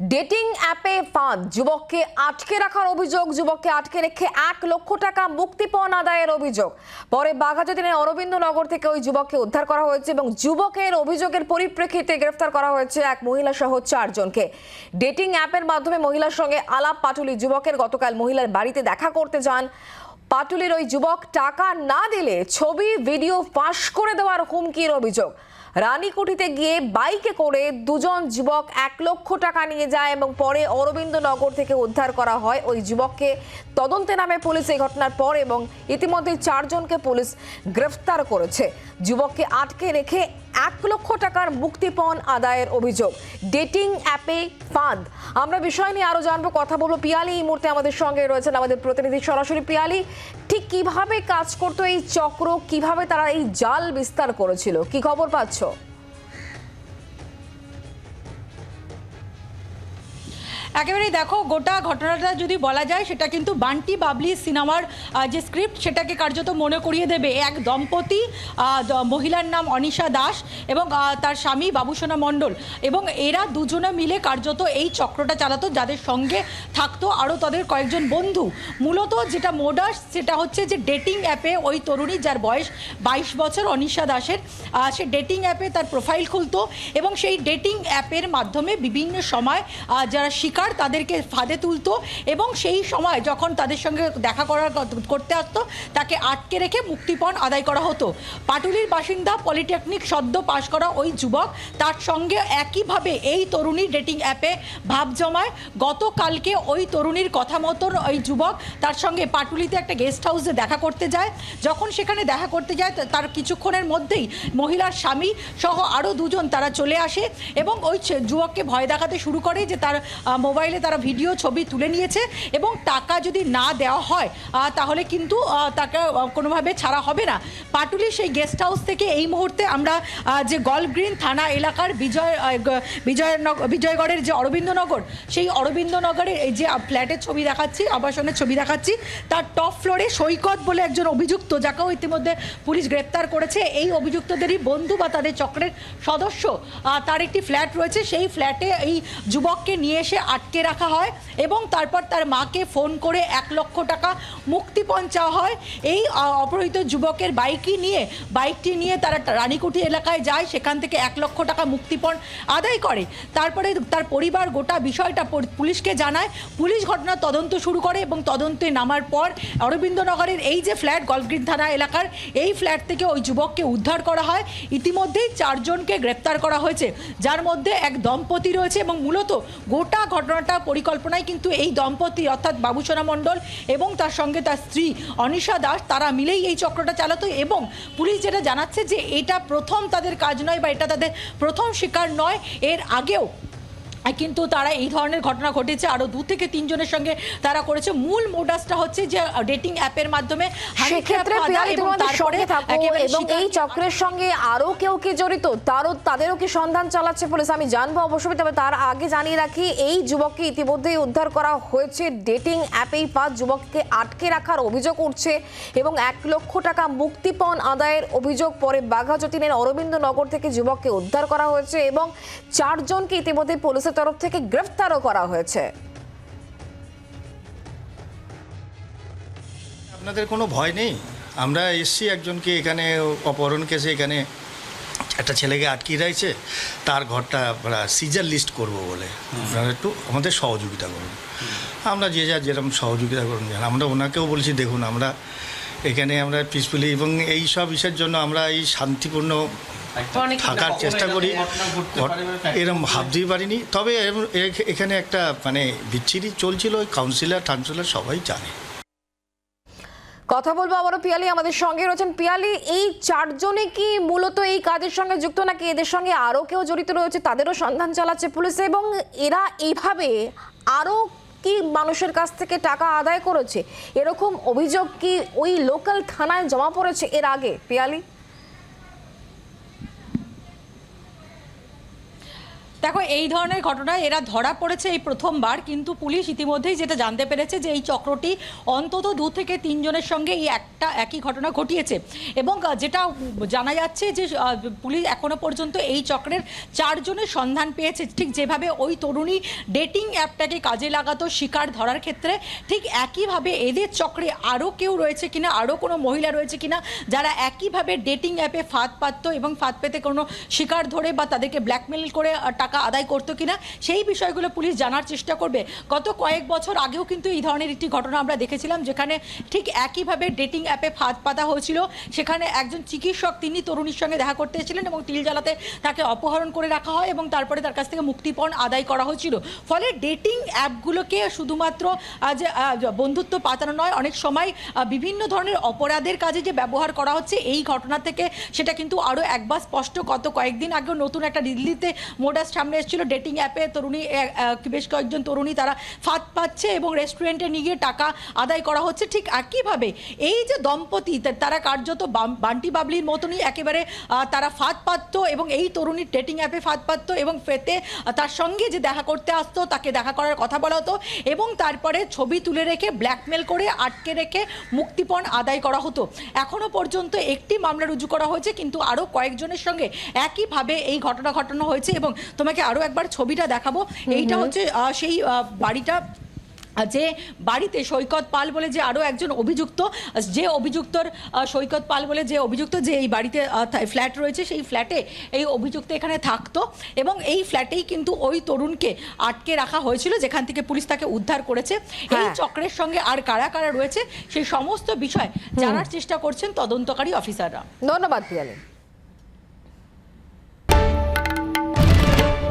Dating অ্যাপে ফাঁদ যুবককে আটকে রাখার অভিযোগ, যুবককে আটকে রেখে এক লক্ষ টাকা মুক্তিপণ আদায়ের অভিযোগ। পরে বাঘাযতীনের অরবিন্দনগর থেকে ওই যুবককে উদ্ধার করা হয়েছে এবং যুবকের অভিযোগের পরিপ্রেক্ষিতে গ্রেফতার করা হয়েছে এক মহিলা সহ চারজনকে। ডেটিং অ্যাপের মাধ্যমে মহিলার সঙ্গে আলাপ পাটুলি, যুবকের গতকাল মহিলার বাড়িতে দেখা করতে যান। পাটুলির ওই যুবক টাকা না দিলে ছবি, ভিডিও ফাঁস করে দেওয়ার হুমকির অভিযোগ। রানীকুঠিতে গিয়ে বাইকে করে দুজন যুবক এক লক্ষ টাকা নিয়ে যায় এবং পরে অরবিন্দনগর থেকে উদ্ধার করা হয়। ওই যুবককে তদন্তে নামে পুলিশ এই ঘটনার পর এবং ইতিমধ্যে চারজনকে পুলিশ গ্রেফতার করেছে। যুবককে আটকে রেখে এক লক্ষ টাকার মুক্তিপণ আদায়ের অভিযোগ। ডেটিং অ্যাপে ফাঁদ। আমরা বিষয় নিয়ে আরও জানব, কথা বলব পিয়ালি। এই মুহূর্তে আমাদের সঙ্গে রয়েছেন আমাদের প্রতিনিধি, সরাসরি পিয়ালি ঠিক কীভাবে কাজ করতো এই চক্র? কীভাবে তারা এই জাল বিস্তার করেছিল? কি খবর পাচ্ছ? একেবারেই দেখো, গোটা ঘটনাটা যদি বলা যায়, সেটা কিন্তু বান্টি বাবলি সিনেমার যে স্ক্রিপ্ট সেটাকে কার্যত মনে করিয়ে দেবে এক দম্পতি মহিলার নাম অনিশা দাস এবং তার স্বামী বাবুসোনা মণ্ডল। এবং এরা দুজনে মিলে কার্যত এই চক্রটা চালাতো, যাদের সঙ্গে থাকতো আরও তাদের কয়েকজন বন্ধু। মূলত যেটা মোডাস, সেটা হচ্ছে যে ডেটিং অ্যাপে ওই তরুণী যার বয়স বাইশ বছর, অনিশা দাসের সে ডেটিং অ্যাপে তার প্রোফাইল খুলতো এবং সেই ডেটিং অ্যাপের মাধ্যমে বিভিন্ন সময় যারা শিকার তাদেরকে ফাঁদে তুলতো এবং সেই সময় যখন তাদের সঙ্গে দেখা করার করতে আসতো, তাকে আটকে রেখে মুক্তিপণ আদায় করা হতো। পাটুলির বাসিন্দা পলিটেকনিক সদ্য পাশ করা ওই যুবক তার সঙ্গে একইভাবে এই তরুণীর ডেটিং অ্যাপে ভাব জমায়। গতকালকে ওই তরুণীর কথা মতন ওই যুবক তার সঙ্গে পাটুলিতে একটা গেস্ট হাউসে দেখা করতে যায়। যখন সেখানে দেখা করতে যায় তার কিছুক্ষণের মধ্যেই মহিলার স্বামী সহ আরও দুজন তারা চলে আসে এবং ওই যুবককে ভয় দেখাতে শুরু করে যে তার মোবাইলে তারা ভিডিও ছবি তুলে নিয়েছে এবং টাকা যদি না দেওয়া হয় তাহলে কিন্তু তাকে কোনোভাবে ছাড়া হবে না। পাটুলি সেই গেস্ট হাউস থেকে এই মুহূর্তে আমরা যে গল্ফ গ্রিন থানা এলাকার বিজয় আহ, গ- বিজয়নগ বিজয়গড়ের যে অরবিন্দনগর সেই অরবিন্দনগরের এই যে ফ্ল্যাটের ছবি দেখাচ্ছি আবাসনের ছবি দেখাচ্ছি তার টপ ফ্লোরে সৈকত বলে একজন অভিযুক্ত যাকেও ইতিমধ্যে পুলিশ গ্রেপ্তার করেছে। এই অভিযুক্তদেরই বন্ধু বা তাদের চক্রের সদস্য তার একটি ফ্ল্যাট রয়েছে। সেই ফ্ল্যাটে এই যুবককে নিয়ে এসে আটকে রাখা হয় এবং তারপর তার মাকে ফোন করে এক লক্ষ টাকা মুক্তিপণ চাওয়া হয়। এই অপহৃত যুবকের বাইকই নিয়ে, বাইকটি নিয়ে তারা রানীকুঠি এলাকায় যায়, সেখান থেকে এক লক্ষ টাকা মুক্তিপণ আদায় করে। তারপরে তার পরিবার গোটা বিষয়টা পুলিশকে জানায়। পুলিশ ঘটনার তদন্ত শুরু করে এবং তদন্তে নামার পর অরবিন্দনগরের এই যে ফ্ল্যাট গল্ফগ্রিন থানা এলাকার, এই ফ্ল্যাট থেকে ওই যুবককে উদ্ধার করা হয়। ইতিমধ্যেই চারজনকে গ্রেপ্তার করা হয়েছে, যার মধ্যে এক দম্পতি রয়েছে এবং মূলত গোটা ঘটনাটা পরিকল্পনায় কিন্তু এই দম্পতি, অর্থাৎ বাবুসোনা মণ্ডল এবং তার সঙ্গে তার স্ত্রী অনিশা দাস, তারা মিলেই এই চক্রটা চালাতো এবং পুলিশ যেটা জানাচ্ছে যে এটা প্রথম তাদের কাজ নয় বা এটা তাদের প্রথম শিকার নয়। এর আগেও কিন্তু তারা এই ধরনের ঘটনা ঘটেছে। আরও দু থেকে তিনজনের সঙ্গে তারা করেছে। মূল মোডাসটা হচ্ছে যে ডেটিং অ্যাপের মাধ্যমে এবং এই চক্রের সঙ্গে আরও কেউ কি জড়িত তারও তাদেরও কি সন্ধান চালাচ্ছে পুলিশ আমি জানব অবশ্যই তবে তার আগে জানিয়ে রাখি এই যুবককে ইতিমধ্যেই উদ্ধার করা হয়েছে। ডেটিং অ্যাপেই পাঁচ যুবককে আটকে রাখার অভিযোগ উঠছে এবং এক লক্ষ টাকা মুক্তিপণ আদায়ের অভিযোগ পরে বাঘা বাঘাযতীনের অরবিন্দনগর থেকে যুবককে উদ্ধার করা হয়েছে এবং চারজনকে ইতিমধ্যে পুলিশের তরফ থেকে গ্রেফতারও করা হয়েছে। আপনাদের কোনো ভয় নেই? আমরা এসছি একজনকে এখানে, অপহরণ কেসে এখানে একটা ছেলেকে আটকিয়ে রয়েছে তার ঘরটা আমরা সিজার লিস্ট করব বলে। আপনারা একটু আমাদের সহযোগিতা করুন। আমরা যে যা যেরকম সহযোগিতা করুন আমরা ওনাকেও বলছি, দেখুন, আমরা এখানে আমরা পিসফুলি এবং এই সব ইসের জন্য আমরা এই শান্তিপূর্ণ থাকার চেষ্টা করি। এরকম ভাবতেই পারিনি। তবে এখানে একটা মানে বিচ্ছিরি চলছিল ওই কাউন্সিলর টাউন্সিলর সবাই জানে। কথা বলব আবারও পিয়ালি আমাদের সঙ্গে রয়েছেন। পিয়ালি এই চারজনে কি মূলত এই কাজের সঙ্গে যুক্ত নাকি এদের সঙ্গে আরও কেউ জড়িত রয়েছে? তাদেরও সন্ধান চালাচ্ছে পুলিশ এবং এরা এইভাবে আরও কি মানুষের কাছ থেকে টাকা আদায় করেছে? এরকম অভিযোগ কি ওই লোকাল থানায় জমা পড়েছে এর আগে? পিয়ালি? দেখো এই ধরনের ঘটনায় এরা ধরা পড়েছে এই প্রথমবার কিন্তু পুলিশ ইতিমধ্যেই যেটা জানতে পেরেছে যে এই চক্রটি অন্তত দু থেকে তিনজনের সঙ্গে এই একটা একই ঘটনা ঘটিয়েছে। এবং যেটা জানা যাচ্ছে যে পুলিশ এখনও পর্যন্ত এই চক্রের চারজনের সন্ধান পেয়েছে। ঠিক যেভাবে ওই তরুণী ডেটিং অ্যাপটাকে কাজে লাগাতো শিকার ধরার ক্ষেত্রে ঠিক একইভাবে এদের চক্রে আরও কেউ রয়েছে কিনা আরও কোনো মহিলা রয়েছে কিনা যারা একইভাবে ডেটিং অ্যাপে ফাঁদ পাতত এবং ফাঁদ পেতে কোনো শিকার ধরে বা তাদেরকে ব্ল্যাকমেল করে আহ, টাকা আদায় করতো কিনা, সেই বিষয়গুলো পুলিশ জানার চেষ্টা করবে। গত কয়েক বছর আগেও কিন্তু এই ধরনের একটি ঘটনা আমরা দেখেছিলাম, যেখানে ঠিক একইভাবে ডেটিং অ্যাপে ফাঁদ পাতা হয়েছিল। সেখানে একজন চিকিৎসক তিনি তরুণীর সঙ্গে দেখা করতে এসেছিলেন এবং তিল জ্বালাতে তাকে অপহরণ করে রাখা হয় এবং তারপরে তার কাছ থেকে মুক্তিপণ আদায় করা হয়েছিল। ফলে ডেটিং অ্যাপগুলোকে শুধুমাত্র যে, বন্ধুত্ব পাতানো নয়, অনেক সময় বিভিন্ন ধরনের অপরাধের কাজে যে ব্যবহার করা হচ্ছে, এই ঘটনা থেকে সেটা কিন্তু আরও একবার স্পষ্ট। গত কয়েকদিন আগেও নতুন একটা দিল্লিতে মোডাস এসেছিল ডেটিং অ্যাপে তরুণী বেশ কয়েকজন তরুণী তারা ফাঁদ পাচ্ছে এবং রেস্টুরেন্টে নিয়ে গিয়ে টাকা আদায় করা হচ্ছে। ঠিক একইভাবে এই যে দম্পতি তারা কার্যত বান্টি বাবলির মতনই একেবারে তারা ফাঁদ পাতত এবং এই তরুণীর ডেটিং অ্যাপে ফাঁদ পাতত এবং ফেতে তার সঙ্গে যে দেখা করতে আসতো, তাকে দেখা করার কথা বলা হতো এবং তারপরে ছবি তুলে রেখে ব্ল্যাকমেল করে আটকে রেখে মুক্তিপণ আদায় করা হতো। এখনও পর্যন্ত একটি মামলা রুজু করা হয়েছে, কিন্তু আরও কয়েকজনের সঙ্গে একইভাবে এই ঘটনা ঘটানো হয়েছে এবং তোমাকে আরও একবার ছবিটা দেখাবো। এইটা হচ্ছে সেই বাড়িটা যে বাড়িতে সৈকত পাল বলে যে আরও একজন অভিযুক্ত যে অভিযুক্তর সৈকত পাল বলে যে অভিযুক্ত যে এই বাড়িতে ফ্ল্যাট রয়েছে সেই ফ্ল্যাটে এই অভিযুক্ত এখানে থাকতো। এবং এই ফ্ল্যাটেই কিন্তু ওই তরুণকে আটকে রাখা হয়েছিল যেখান থেকে পুলিশ তাকে উদ্ধার করেছে। এই হ্যাঁ। চক্রের সঙ্গে আর কারা কারা রয়েছে সেই সমস্ত বিষয় জানার চেষ্টা করছেন তদন্তকারী অফিসাররা। ধন্যবাদ পিয়ালি।